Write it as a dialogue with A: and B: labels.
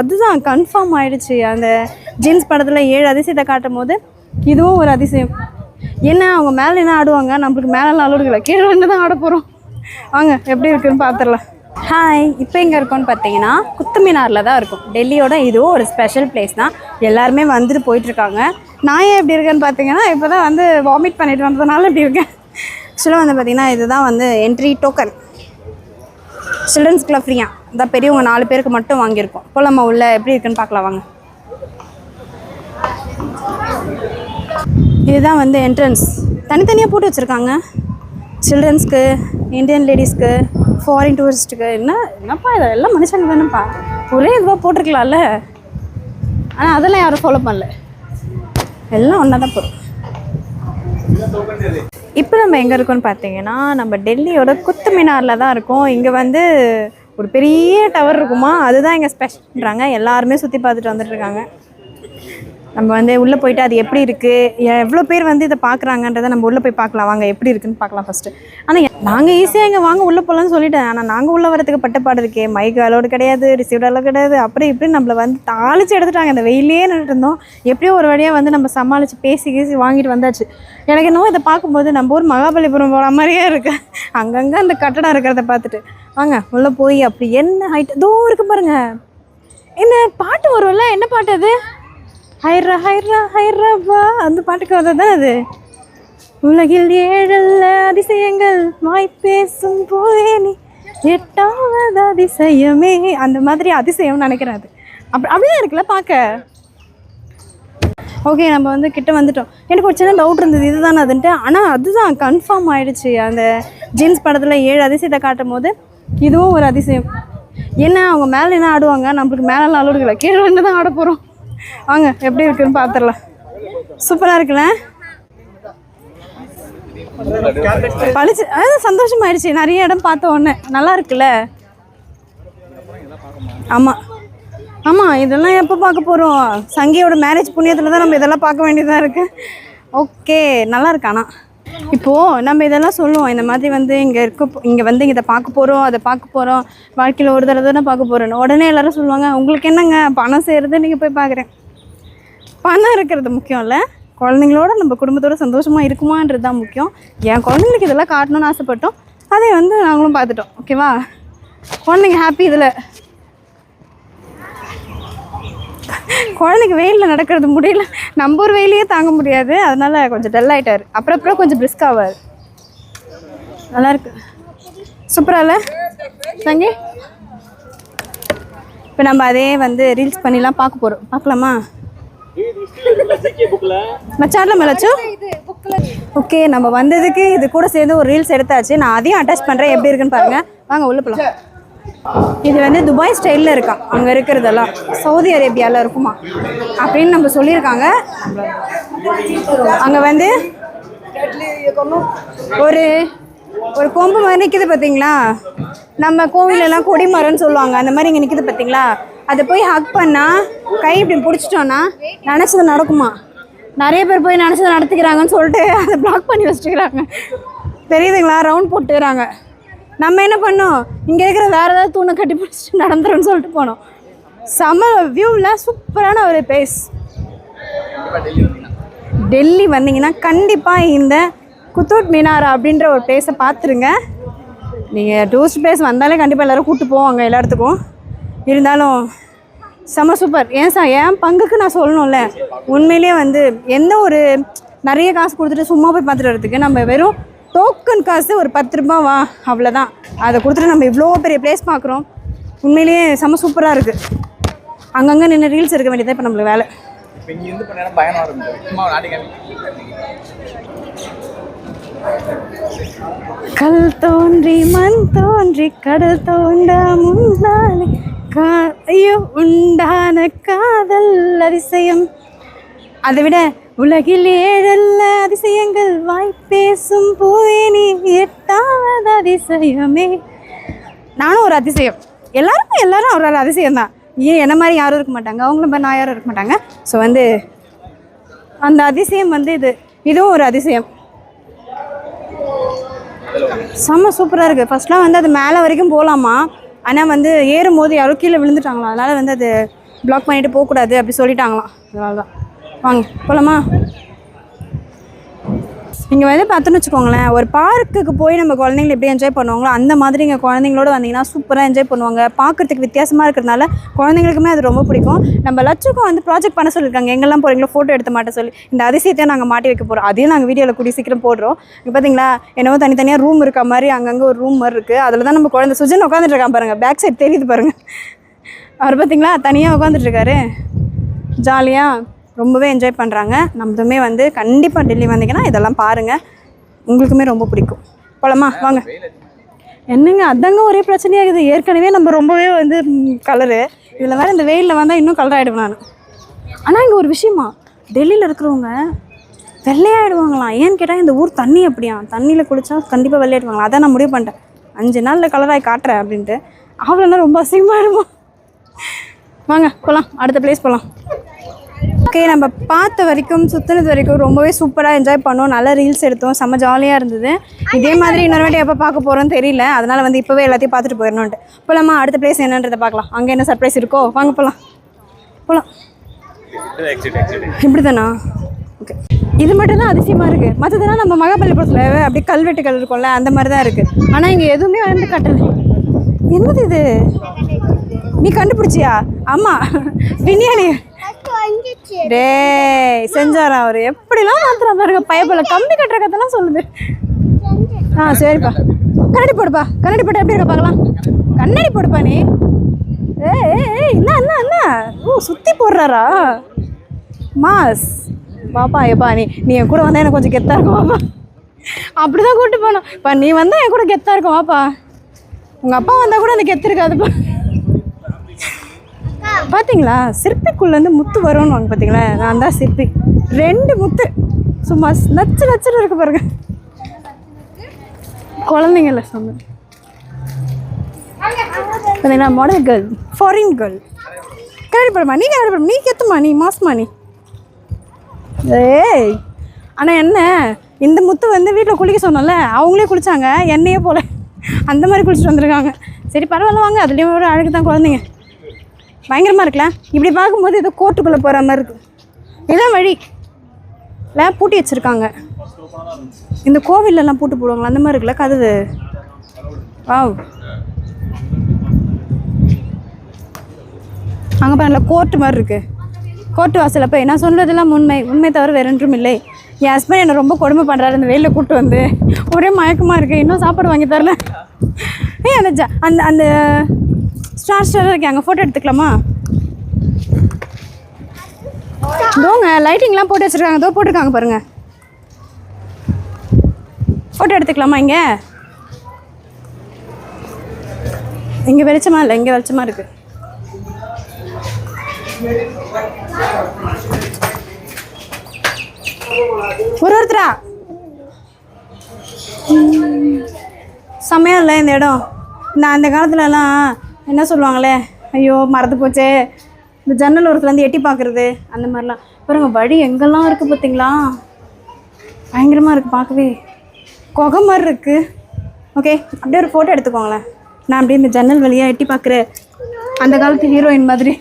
A: அதுதான் கன்ஃபார்ம் ஆயிடுச்சு. அந்த ஜீன்ஸ் படத்தில் ஏழு அதிசயத்தை காட்டும் போது இதுவும் ஒரு அதிசயம். என்ன அவங்க மேலே என்ன ஆடுவாங்க? நம்மளுக்கு மேலெல்லாம் அலுவலகல கீழே வந்து தான் ஆட போகிறோம் வாங்க எப்படி இருக்குன்னு பார்த்துடலாம் ஹாய் இப்போ எங்கே இருக்கோம்னு பார்த்தீங்கன்னா குத்துமினாரில் தான் இருக்கும். டெல்லியோட இதுவும் ஒரு ஸ்பெஷல் பிளேஸ் தான். எல்லாருமே வந்துட்டு போயிட்டுருக்காங்க நான் ஏன் எப்படி இருக்கேன்னு பார்த்தீங்கன்னா இப்போ தான் வந்து வாமிட் பண்ணிட்டு வந்ததுனால இப்படி இருக்கேன். ஆக்சுவலாக வந்து பார்த்திங்கன்னா இதுதான் வந்து என்ட்ரி டோக்கன் சில்ட்ரன்ஸ்க்குலாம் ஃப்ரீயா? இதான் பெரியவங்க நாலு பேருக்கு மட்டும் வாங்கியிருக்கோம். போலாமா உள்ள? எப்படி இருக்குன்னு பார்க்கலாம் வாங்க. இதுதான் வந்து என்ட்ரன்ஸ் தனித்தனியாக போட்டு வச்சுருக்காங்க. சில்ட்ரன்ஸ்க்கு இந்தியன் லேடிஸ்க்கு ஃபாரின் டூரிஸ்ட்டுக்கு என்ன என்னப்பா இதை? எல்லாம் மனுஷங்க தானேப்பா. ஒரே இதுவாக போட்டிருக்கலாம்ல. ஆனால் அதெல்லாம் யாரும் ஃபாலோ பண்ணல. எல்லாம் ஒன்றா தான் போகிறோம் இப்போ நம்ம எங்கே இருக்கோம்னு பார்த்தீங்கன்னா நம்ம டெல்லியோட குத்து மினாரில் தான் இருக்கோம். இங்கே வந்து ஒரு பெரிய டவர் இருக்குமா? அதுதான் இங்கே ஸ்பெஷல்ன்றாங்க எல்லாருமே சுற்றி பார்த்துட்டு வந்துட்டுருக்காங்க நம்ம வந்து உள்ளே போயிட்டு அது எப்படி இருக்குது எவ்வளோ பேர் வந்து இதை பார்க்குறாங்கன்றதை நம்ம உள்ளே போய் பார்க்கலாம். வாங்க எப்படி இருக்குன்னு பார்க்கலாம் ஃபஸ்ட்டு ஆனால் நாங்கள் ஈஸியாக இங்கே வாங்க உள்ளே போகலான்னு சொல்லிட்டேன். ஆனால் நாங்கள் உள்ளே வரதுக்கு பட்டப்பாடு இருக்கே. மைக் அலோடு கிடையாது ரிசீவ்ட் அலோடு கிடையாது. அப்புறம் இப்படி நம்மளை வந்து தாளித்து எடுத்துட்டாங்க. இந்த வெயிலே நின்றுட்டு இருந்தோம். எப்படியோ ஒரு வழியாக வந்து நம்ம சமாளித்து பேசி கீசி வாங்கிட்டு வந்தாச்சு. எனக்கு என்னவோ இதை பார்க்கும்போது நம்ம ஊர் மகாபலிபுரம் போகிற மாதிரியே இருக்கு. அங்கங்கே அந்த கட்டடம் இருக்கிறத பார்த்துட்டு. வாங்க உள்ளே போய் அப்படி என்ன ஹைட் தூரம் இருக்கு பாருங்க. என்ன பாட்டு வரும்ல? என்ன பாட்டு அது? ஹைரா ஹைரா ஹைரா அந்த பாட்டுக்கு வந்தது தான் அது. உலகில் ஏழல்ல அதிசயங்கள் வாய் பேசும் போதே நீ எட்டாவது அதிசயமே. அந்த மாதிரி அதிசயம்னு நினைக்கிறேன் அது. அப்படி அப்படியே இருக்குல்ல பார்க்க ஓகே நம்ம வந்து கிட்ட வந்துட்டோம். எனக்கு ஒரு சின்ன டவுட் இருந்தது. இதுதான் அதுன்ட்டு. ஆனால் அதுதான் கன்ஃபார்ம் ஆயிடுச்சு. அந்த ஜீன்ஸ் படத்தில் ஏழு அதிசயத்தை காட்டும் போது இதுவும் ஒரு அதிசயம். என்ன அவங்க மேலே என்ன ஆடுவாங்க? நம்மளுக்கு மேலெல்லாம் அலுவலகல கீழே வந்து தான் ஆட போகிறோம் வாங்க எப்படி இருக்குன்னு பார்த்துடலாம் சூப்பராக இருக்குல்ல? பழிச்சு அதான் சந்தோஷமாயிடுச்சு. நிறைய இடம் பார்த்த உடனே நல்லா இருக்குல்ல? ஆமாம் ஆமாம் இதெல்லாம் எப்போ பார்க்க போகிறோம் சங்கியோட மேரேஜ் புண்ணியத்தில் தான் நம்ம இதெல்லாம் பார்க்க வேண்டியதாக இருக்குது ஓகே நல்லா இருக்கானா? ஆனால் இப்போது நம்ம இதெல்லாம் சொல்லுவோம். இந்த மாதிரி வந்து இங்கே இருக்க இங்கே வந்து இதை பார்க்க போகிறோம் அதை பார்க்க போகிறோம் வாழ்க்கையில் ஒரு தடவை தானே பார்க்க போகிறோன்னு உடனே எல்லாரும் சொல்லுவாங்க உங்களுக்கு என்னங்க? பணம் செய்கிறது நீங்கள் போய் பார்க்குறேன். பணம் இருக்கிறது முக்கியம் இல்லை குழந்தைங்களோட நம்ம குடும்பத்தோட சந்தோஷமாக இருக்குமான்றது தான் முக்கியம். என் குழந்தைங்களுக்கு இதெல்லாம் காட்டணும்னு ஆசைப்பட்டோம். அதை வந்து நாங்களும் பார்த்துட்டோம். ஓகேவா குழந்தைங்க ஹாப்பி இதில். குழந்தைக்கு வெயிலில் நடக்கிறது முடியல. நம்ம ஒரு வெயிலையே தாங்க முடியாது. அதனால் கொஞ்சம் டல் ஆகிட்டார் அப்புறம் அப்புறம் கொஞ்சம் பிரிஸ்க் ஆவார். நல்லா சூப்பராக இல்லை? தங்கி இப்போ நம்ம அதே வந்து ரீல்ஸ் பண்ணிலாம் பார்க்க போகிறோம் பார்க்கலாமா? மச்சாட்ல மேலாச்சு? ஓகே நம்ம வந்ததுக்கு இது கூட சேர்ந்து ஒரு ரீல்ஸ் எடுத்தாச்சு. நான் அதையும் அட்டாச் பண்ணுறேன் எப்படி இருக்குன்னு பாருங்க. வாங்க உள்ள போகலாம் இது வந்து துபாய் ஸ்டைலில் இருக்கான் அங்கே இருக்கிறதெல்லாம். சவுதி அரேபியாவில் இருக்குமா? அப்படின்னு நம்ம சொல்லியிருக்காங்க. அங்கே வந்து ஒரு ஒரு கொம்பு மாதிரி நிற்கிது பார்த்தீங்களா நம்ம கோவிலெல்லாம் கொடிமரம்னு சொல்லுவாங்க. அந்த மாதிரி இங்கே நிற்கிது பார்த்தீங்களா அதை போய் ஹக் பண்ணால் கை இப்படி பிடிச்சிட்டோன்னா நினச்சது நடக்குமா? நிறைய பேர் போய் நினச்சதை நடத்திக்கிறாங்கன்னு சொல்லிட்டு அதை பிளாக் பண்ணி வச்சுக்கிறாங்க. தெரியுதுங்களா? ரவுண்ட் போட்டுக்கிறாங்க. நம்ம என்ன பண்ணோம்? இங்கே இருக்கிற வேறு ஏதாவது தூணை கட்டி பிடிச்சிட்டு நடந்துரும்னு சொல்லிட்டு போனோம். செம வியூவில் சூப்பரான ஒரு பிளேஸ் டெல்லி வந்தீங்கன்னா கண்டிப்பாக இந்த குத்தூட் மினாரா அப்படின்ற ஒரு பிளேஸை பார்த்துருங்க. நீங்கள் டூரிஸ்ட் பிளேஸ் வந்தாலே கண்டிப்பாக எல்லோரும் கூப்பிட்டு போவாங்க எல்லா இடத்துக்கும். இருந்தாலும் செம சூப்பர் ஏன் சார் என் பங்குக்கு நான் சொல்லணும்ல? உண்மையிலேயே வந்து எந்த ஒரு நிறைய காசு கொடுத்துட்டு சும்மா போய் பார்த்துட்டு வரதுக்கு நம்ம வெறும் டோக்கன் காசு ஒரு பத்து ரூபா வா அவ்வளோதான் அதை கொடுத்துட்டு நம்ம இவ்வளோ பெரிய பிளேஸ் பார்க்குறோம் உண்மையிலேயே செம சூப்பராக இருக்குது அங்கங்கே நின்று ரீல்ஸ் எடுக்க வேண்டியதான் இப்போ நம்மளுக்கு வேலை. கல் தோன்றி மண் தோன்றி கடல் தோண்ட முன்னாலே கா ஐயோ உண்டான காதல் அதிசயம். அதை விட உலகில் ஏழல்ல அதிசயங்கள் வாய் பேசும் நீ எட்டாவது அதிசயமே. நானும் ஒரு அதிசயம். எல்லாருமே எல்லாரும் ஒரு ஒரு அதிசயம் தான். ஏன் என்ன மாதிரி யாரும் இருக்க மாட்டாங்க? அவங்களும் நான் யாரும் இருக்க மாட்டாங்க. ஸோ வந்து அந்த அதிசயம் வந்து இது. இதுவும் ஒரு அதிசயம். செம்ம சூப்பராக இருக்குது ஃபர்ஸ்ட்லாம் வந்து அது மேலே வரைக்கும் போகலாமா ஆனால் வந்து ஏறும்போது யாரோ கீழே விழுந்துட்டாங்களா அதனால் வந்து அது பிளாக் பண்ணிட்டு போகக்கூடாது அப்படி சொல்லிட்டாங்களாம். அதனால தான் வாங்க போகலாமா இங்கே வந்து பார்த்தோன்னு வச்சுக்கோங்களேன் ஒரு பார்க்குக்கு போய் நம்ம குழந்தைங்கள எப்படி என்ஜாய் பண்ணுவாங்களோ அந்த மாதிரி இங்கே குழந்தைங்களோட வந்தீங்கன்னா சூப்பராக என்ஜாய் பண்ணுவாங்க. பார்க்குறதுக்கு வித்தியாசமாக இருக்கிறதுனால குழந்தைங்களுக்குமே அது ரொம்ப பிடிக்கும். நம்ம லட்சுக்கும் வந்து ப்ராஜெக்ட் பண்ண சொல்லியிருக்காங்க. எங்கெல்லாம் போகிறீங்களோ ஃபோட்டோ எடுத்து மாட்ட சொல்லி. இந்த அதிசயத்தையும் நாங்கள் மாட்டி வைக்க போகிறோம் அதையும் நாங்கள் வீடியோவில் கூடிய சீக்கிரம் போடுறோம். இங்கே பார்த்தீங்களா என்னவோ தனித்தனியாக ரூம் இருக்க மாதிரி அங்கங்கே ஒரு ரூம் மாதிரி இருக்குது அதில் தான் நம்ம குழந்தை சுஜன் உட்காந்துட்டு இருக்கான் பாருங்கள் பேக் சைடு தெரியுது பாருங்கள் அவர் பார்த்தீங்களா தனியாக உட்காந்துட்டு இருக்காரு. ஜாலியாக ரொம்பவே என்ஜாய் பண்ணுறாங்க நம்மதுமே வந்து கண்டிப்பாக டெல்லி வந்தீங்கன்னா இதெல்லாம் பாருங்கள் உங்களுக்குமே ரொம்ப பிடிக்கும். போலாமா? வாங்க. என்னங்க அதாங்க ஒரே பிரச்சனையாகுது. ஏற்கனவே நம்ம ரொம்பவே வந்து கலரு இதில் வேறு இந்த வெயிலில் வந்தால் இன்னும் கலர் ஆகிடுவேன் நான். ஆனால் இங்கே ஒரு விஷயமா டெல்லியில் இருக்கிறவங்க வெள்ளையாயிடுவாங்களாம். ஏன்னு கேட்டால் இந்த ஊர் தண்ணி அப்படியா? தண்ணியில் குளித்தா கண்டிப்பாக வெள்ளையாடுவாங்களா அதான் நான் முடிவு பண்ணிட்டேன். அஞ்சு நாளில் கலராகி காட்டுறேன் அப்படின்ட்டு. அவ்வளோனா ரொம்ப அசிங்கமாக அசிங்கமாகிடுமா வாங்க போகலாம் அடுத்த பிளேஸ் போகலாம் ஓகே நம்ம பார்த்த வரைக்கும் சுற்றினது வரைக்கும் ரொம்பவே சூப்பராக என்ஜாய் பண்ணோம். நல்ல ரீல்ஸ் எடுத்தோம். செம்ம ஜாலியாக இருந்தது. இதே மாதிரி இன்னொரு வாட்டி எப்போ பார்க்க போகிறோன்னு தெரியல. அதனால் வந்து இப்போவே எல்லாத்தையும் பார்த்துட்டு போயிடணுன்ட்டு போகலாமா அடுத்த பிளேஸ் என்னன்றதை பார்க்கலாம். அங்கே என்ன சர்ப்ரைஸ் இருக்கோ? வாங்க போகலாம் போகலாம் இப்படி தானா ஓகே இது மட்டும் தான் அதிசயமாக இருக்குது மற்றதெல்லாம் நம்ம மகாபலிபுரத்தில் அப்படியே கல்வெட்டுகள் இருக்கும்ல அந்த மாதிரி தான் இருக்குது ஆனால் இங்கே எதுவுமே வந்து கட்டலை. என்னது இது? நீ கண்டுபிடிச்சியா? ஆமாம் விஞ்ஞானி டேய் செஞ்சாரா அவர்? எப்படிலாம் மாத்திரா பாருங்க பயப்பில்ல கம்பி கட்டுற கத்தெல்லாம் சொல்லுது. ஆ சரிப்பா. கண்ணாடி போடுப்பா. கண்ணாடி போட்டு எப்படி இருக்க பார்க்கலாம். கண்ணாடி போடுப்பா நீ. ஏ என்ன என்ன என்ன ஓ சுற்றி போடுறாரா? மாஸ். பாப்பா எப்பா நீ நீ என் கூட வந்தால் எனக்கு கொஞ்சம் கெத்தாக இருக்கும் வாப்பா. அப்படி தான் கூப்பிட்டு போனோம். இப்போ நீ வந்தால் என் கூட கெத்தாக இருக்கும் வாப்பா. உங்கள் அப்பா வந்தால் கூட அந்த கெத்து இருக்காதுப்பா பார்த்தீங்களா சிற்பிக்குள்ளேருந்து முத்து வரும்னு வாங்க பார்த்தீங்களா நான் தான் சிற்பி. ரெண்டு முத்து. சும்மா நச்சு நச்சுன்னு இருக்கு பாருங்க. குழந்தைங்கள சொன்னேன் பார்த்தீங்களா மாடல் கேர்ள் ஃபாரின் கேர்ள் கல்யாணம் பண்ணுமா நீ கல்யாணம் பண்ணுமா நீ கெத்துமா? நீ மாசமா நீ? ஏய் ஆனால் என்ன? இந்த முத்து வந்து வீட்டில் குளிக்க சொன்னோம்ல அவங்களே குளிச்சாங்க. என்னையே போல. அந்த மாதிரி குளிச்சுட்டு வந்திருக்காங்க. சரி பரவாயில்ல வாங்க. அதுலேயும் ஒரு அழகு தான் குழந்தைங்க. பயங்கரமாக இருக்குல்ல? இப்படி பார்க்கும்போது ஏதோ கோர்ட்டுக்குள்ளே போகிற மாதிரி இருக்கு. இதான் வழி? இல்லை பூட்டி வச்சுருக்காங்க. இந்த கோவில்லலாம் பூட்டு போடுவாங்களா? அந்த மாதிரி இருக்குல்ல கதவு? வாவ். அங்கே பாருங்களா கோர்ட்டு மாதிரி இருக்குது கோர்ட்டு வாசலில் போய் நான் சொல்வதெல்லாம் உண்மை. உண்மை தவிர வேற ஒன்றும் இல்லை. என் ஹஸ்பண்ட் என்னை ரொம்ப கொடுமை பண்ணுறாரு இந்த வெயிலில் கூப்பிட்டு வந்து. ஒரே மயக்கமாக இருக்குது இன்னும் சாப்பாடு வாங்கி தரல. ஏய் அந்த ஜ அந்த அந்த ஸ்டார் ஸ்டாராக இருக்கு. அங்கே ஃபோட்டோ எடுத்துக்கலாமா? தோங்க. லைட்டிங்லாம் போட்டு வச்சுருக்காங்க. தோ போட்டிருக்காங்க பாருங்கள் ஃபோட்டோ எடுத்துக்கலாமா இங்கே? இங்கே வெளிச்சமாக இல்லை? இங்கே வெளிச்சமாக இருக்குது ஒரு ஒருத்தரா? செம்மையா இல்லை இந்த இடம்? நான் அந்த காலத்துலலாம் என்ன சொல்லுவாங்களே? ஐயோ மறந்து போச்சே. இந்த ஜன்னல் ஓரத்துலேருந்து எட்டி பார்க்குறது அந்த மாதிரிலாம். பாருங்கள் வழி எங்கெல்லாம் இருக்குது பார்த்தீங்களா பயங்கரமாக இருக்குது பார்க்கவே குகை மாதிரி இருக்குது ஓகே அப்படியே ஒரு ஃபோட்டோ எடுத்துக்கோங்களேன். நான் அப்படியே இந்த ஜன்னல் வழியாக எட்டி பார்க்குறேன் அந்த காலத்து ஹீரோயின் மாதிரி.